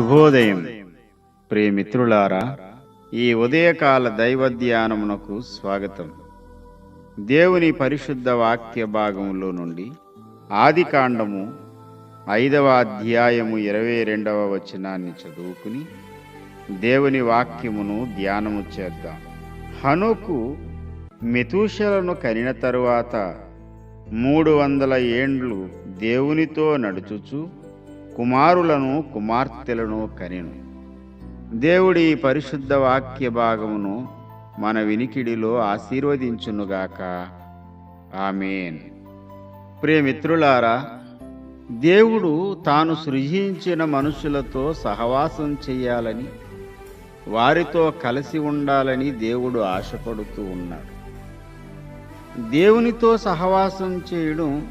శుభోదయం. ప్రియమిత్రులారా ఈ ఉదయకాల దైవ ధ్యానమునకు స్వాగతం. దేవుని పరిశుద్ధ వాక్య భాగములో నుండి ఆది కాండము ఐదవ అధ్యాయము ఇరవై రెండవ వచనాన్ని చదువుకుని దేవుని వాక్యమును ధ్యానము చేద్దాం. హనుకు మెతూషలను కనిన తరువాత మూడు వందల ఏండ్లు దేవునితో నడుచుచు కుమారులను కుమార్తెలను కనెను. దేవుడి పరిశుద్ధ వాక్య భాగమును మన వినికిడిలో ఆశీర్వదించునుగాక. ఆమెన్. ప్రియమిత్రులారా దేవుడు తాను సృజించిన మనుషులతో సహవాసం చేయాలని వారితో కలిసి ఉండాలని దేవుడు ఆశపడుతూ ఉన్నాడు. దేవునితో సహవాసం చేయడం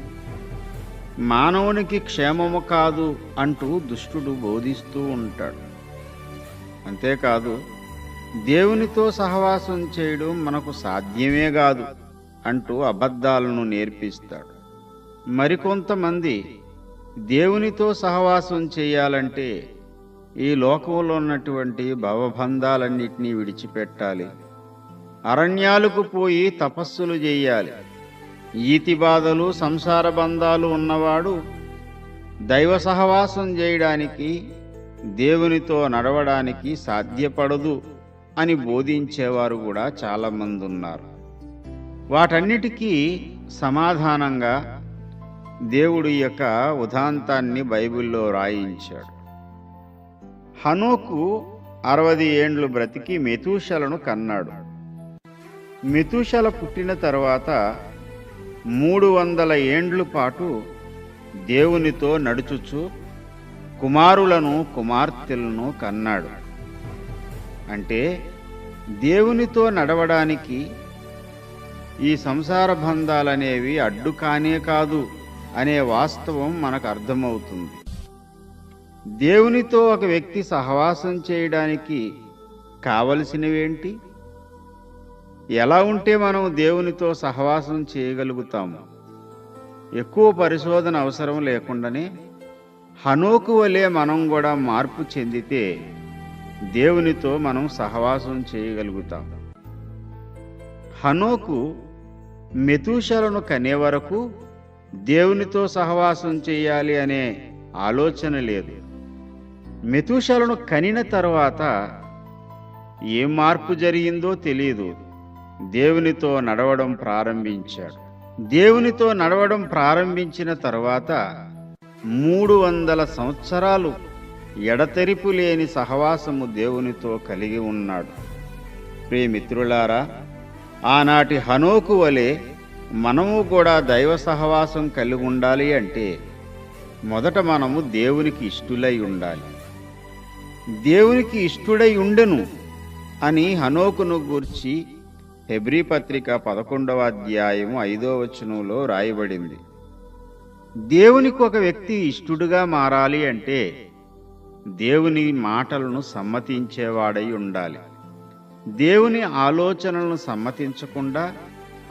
మానవునికి క్షేమము కాదు అంటూ దుష్టుడు బోధిస్తూ ఉంటాడు. అంతేకాదు దేవునితో సహవాసం చేయడం మనకు సాధ్యమే కాదు అంటూ అబద్ధాలను నేర్పిస్తాడు. మరికొంతమంది దేవునితో సహవాసం చేయాలంటే ఈ లోకంలో ఉన్నటువంటి భవబంధాలన్నిటినీ విడిచిపెట్టాలి. అరణ్యాలకు పోయి తపస్సులు చేయాలి. ఈతి బాధలు సంసార బంధాలు ఉన్నవాడు దైవ సహవాసం చేయడానికి దేవునితో నడవడానికి సాధ్యపడదు అని బోధించేవారు కూడా చాలామంది ఉన్నారు వాటన్నిటికీ సమాధానంగా దేవుడు యొక్క ఉదాంతాన్ని బైబిల్లో రాయించాడు. హనోకు అరవది ఏండ్లు బ్రతికి మెతూషలను కన్నాడు. మెతూషల పుట్టిన తర్వాత మూడు వందల ఏండ్లు పాటు దేవునితో నడుచుచు కుమారులను కుమార్తెలను కన్నాడు. అంటే దేవునితో నడవడానికి ఈ సంసార బంధాలనేవి అడ్డు కానే కాదు అనే వాస్తవం మనకు అర్థమవుతుంది. దేవునితో ఒక వ్యక్తి సహవాసం చేయడానికి కావలసినవేంటి? ఎలా ఉంటే మనం దేవునితో సహవాసం చేయగలుగుతాము? ఎక్కువ పరిశోధన అవసరం లేకుండానే హనోకు వలె మనం కూడా మార్పు చెందితే దేవునితో మనం సహవాసం చేయగలుగుతాం. హనోకు మెతూషలను కనే వరకు దేవునితో సహవాసం చేయాలి అనే ఆలోచన లేదు. మెతూషలను కనిన తర్వాత ఏం మార్పు జరిగిందో తెలియదు దేవునితో నడవడం ప్రారంభించాడు. దేవునితో నడవడం ప్రారంభించిన తర్వాత మూడు వందల సంవత్సరాలు ఎడతెరిపు లేని సహవాసము దేవునితో కలిగి ఉన్నాడు. ప్రియమిత్రులారా ఆనాటి హనోకు వలె మనము కూడా దైవ సహవాసం కలిగి ఉండాలి అంటే మొదట మనము దేవునికి ఇష్టులై ఉండాలి. దేవునికి ఇష్టుడై ఉండెను అని హనోకును గూర్చి హెబ్రీ పత్రిక పదకొండవ అధ్యాయము ఐదో వచనంలో రాయబడింది. దేవునికి ఒక వ్యక్తి ఇష్టుడుగా మారాలి అంటే దేవుని మాటలను సమ్మతించేవాడై ఉండాలి. దేవుని ఆలోచనలను సమ్మతించకుండా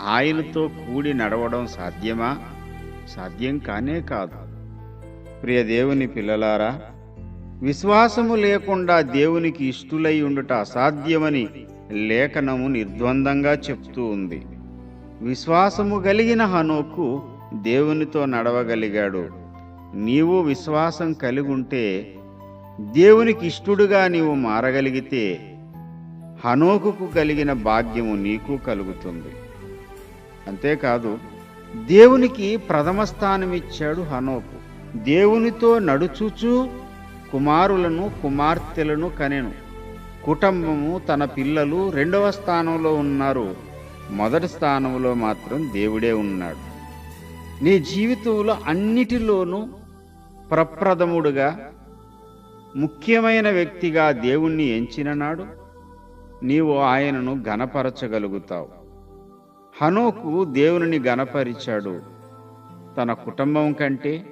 ఆయనతో కూడి నడవడం సాధ్యమా? సాధ్యం కానే కాదు. ప్రియ దేవుని పిల్లలారా విశ్వాసము లేకుండా దేవునికి ఇష్టులై ఉండుట అసాధ్యమని లేఖనము నిర్ద్వందంగా చెప్తూ ఉంది. విశ్వాసము కలిగిన హనోకు దేవునితో నడవగలిగాడు. నీవు విశ్వాసం కలిగి ఉంటే దేవునికి ఇష్టుడుగా నీవు మారగలిగితే హనోకుకు కలిగిన భాగ్యము నీకు కలుగుతుంది. అంతేకాదు దేవునికి ప్రథమ స్థానమిచ్చాడు హనోకు. దేవునితో నడుచుచూ కుమారులను కుమార్తెలను కనెను. కుటుంబము తన పిల్లలు రెండవ స్థానంలో ఉన్నారు. మొదటి స్థానంలో మాత్రం దేవుడే ఉన్నాడు. నీ జీవితంలో అన్నిటిలోనూ ప్రప్రథముడుగా ముఖ్యమైన వ్యక్తిగా దేవుణ్ణి ఎంచిన నాడు నీవు ఆయనను గనపరచగలుగుతావు హనోకు దేవుని గనపరిచాడు తన కుటుంబం కంటే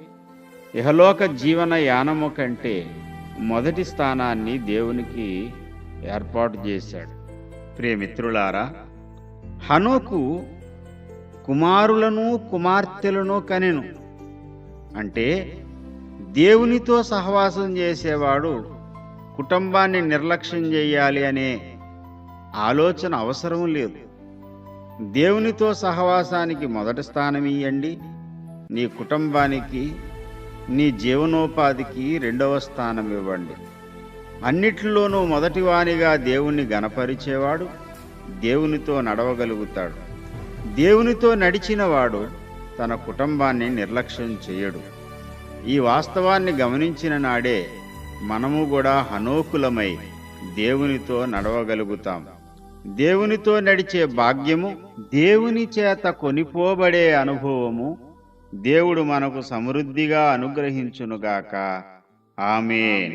ఇహలోక జీవన యానము కంటే మొదటి స్థానాన్ని దేవునికి ఏర్పాటు చేశాడు. ప్రియమిత్రులారా హనోకు కుమారులను కుమార్తెలను కనెను. అంటే దేవునితో సహవాసం చేసేవాడు కుటుంబాన్ని నిర్లక్ష్యం చేయాలి అనే ఆలోచన అవసరం లేదు. దేవునితో సహవాసానికి మొదటి స్థానం ఇయ్యండి. నీ కుటుంబానికి నీ జీవనోపాధికి రెండవ స్థానం ఇవ్వండి. అన్నిటిలోనూ మొదటివానిగా దేవుణ్ణి గనపరిచేవాడు దేవునితో నడవగలుగుతాడు. దేవునితో నడిచినవాడు తన కుటుంబాన్ని నిర్లక్ష్యం చేయడు. ఈ వాస్తవాన్ని గమనించిన నాడే మనము కూడా హనోకులమై దేవునితో నడవగలుగుతాం. దేవునితో నడిచే భాగ్యము దేవుని చేత కొనిపోబడే అనుభవము దేవుడు మనకు సమృద్ధిగా అనుగ్రహించునుగాక. ఆమె